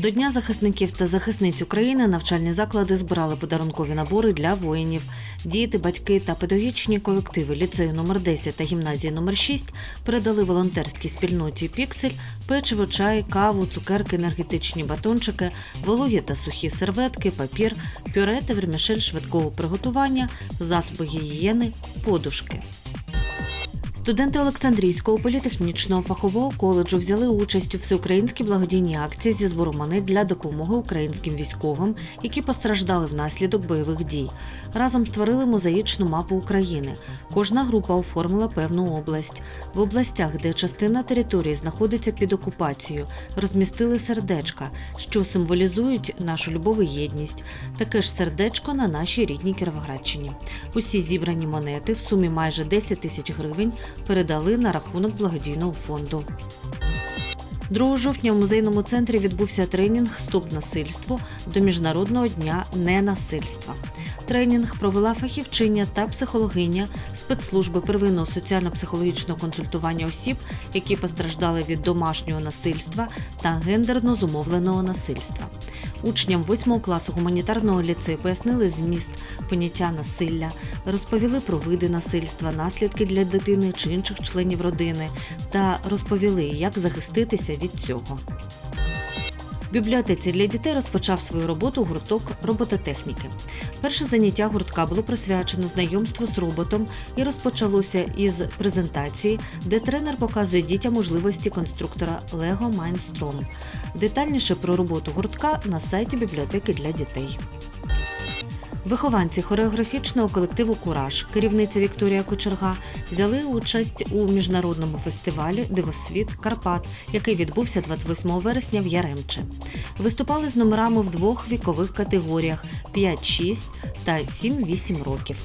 До Дня захисників та захисниць України навчальні заклади збирали подарункові набори для воїнів. Діти, батьки та педагогічні колективи ліцею номер 10 та гімназії номер 6 передали волонтерській спільноті Піксель печиво, чай, каву, цукерки, енергетичні батончики, вологі та сухі серветки, папір, пюре та вермішель швидкого приготування, засоби гігієни, подушки. Студенти Олександрійського політехнічного фахового коледжу взяли участь у всеукраїнській благодійній акції зі збору монет для допомоги українським військовим, які постраждали внаслідок бойових дій. Разом створили мозаїчну мапу України. Кожна група оформила певну область. В областях, де частина території знаходиться під окупацією, розмістили сердечка, що символізують нашу любов і єдність. Таке ж сердечко на нашій рідній Кіровоградщині. Усі зібрані монети в сумі майже 10 тисяч гривень передали на рахунок благодійного фонду. 2 жовтня у музейному центрі відбувся тренінг Стоп насильству до Міжнародного дня ненасильства. Тренінг провела фахівчиня та психологиня спецслужби первинного соціально-психологічного консультування осіб, які постраждали від домашнього насильства та гендерно зумовленого насильства. Учням 8 класу гуманітарного ліцею пояснили зміст поняття насилля, розповіли про види насильства, наслідки для дитини чи інших членів родини та розповіли, як захиститися від цього. В бібліотеці для дітей розпочав свою роботу гурток робототехніки. Перше заняття гуртка було присвячено знайомству з роботом і розпочалося із презентації, де тренер показує дітям можливості конструктора Lego Mindstorm. Детальніше про роботу гуртка на сайті бібліотеки для дітей. Вихованці хореографічного колективу Кураж, керівниця Вікторія Кочерга, взяли участь у міжнародному фестивалі Дивосвіт Карпат, який відбувся 28 вересня в Яремче. Виступали з номерами в двох вікових категоріях 5-6 та 7-8 років.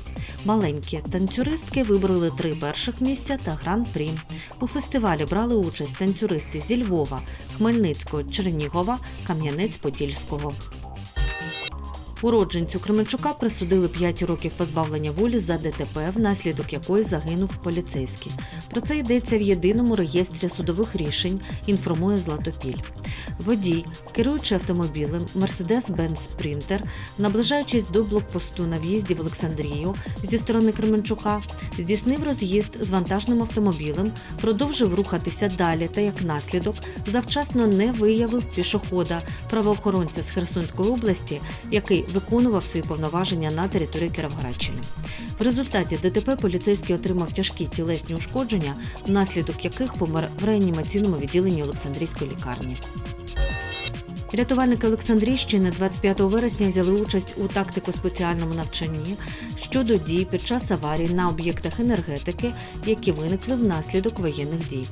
Маленькі танцюристки вибороли три перших місця та гран-прі. У фестивалі брали участь танцюристи зі Львова, Хмельницького, Чернігова, Кам'янець-Подільського. Уродженцю Кременчука присудили 5 років позбавлення волі за ДТП, внаслідок якої загинув поліцейський. Про це йдеться в єдиному реєстрі судових рішень, інформує Златопіль. Водій, керуючи автомобілем Mercedes-Benz Sprinter, наближаючись до блокпосту на в'їзді в Олександрію зі сторони Кременчука, здійснив роз'їзд з вантажним автомобілем, продовжив рухатися далі та як наслідок завчасно не виявив пішохода правоохоронця з Херсонської області, який виконував свої повноваження на території Кіровоградщини. В результаті ДТП поліцейський отримав тяжкі тілесні ушкодження, внаслідок яких помер в реанімаційному відділенні Олександрійської лікарні. Рятувальники Олександрійщини 25 вересня взяли участь у тактико-спеціальному навчанні щодо дій під час аварій на об'єктах енергетики, які виникли внаслідок воєнних дій.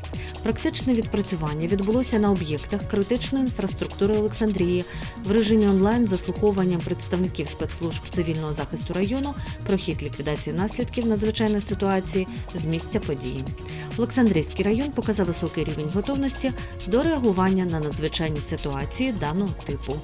Практичне відпрацювання відбулося на об'єктах критичної інфраструктури Олександрії в режимі онлайн заслуховуванням представників спецслужб цивільного захисту району про хід ліквідації наслідків надзвичайної ситуації з місця події. Олександрійський район показав високий рівень готовності до реагування на надзвичайні ситуації даного типу.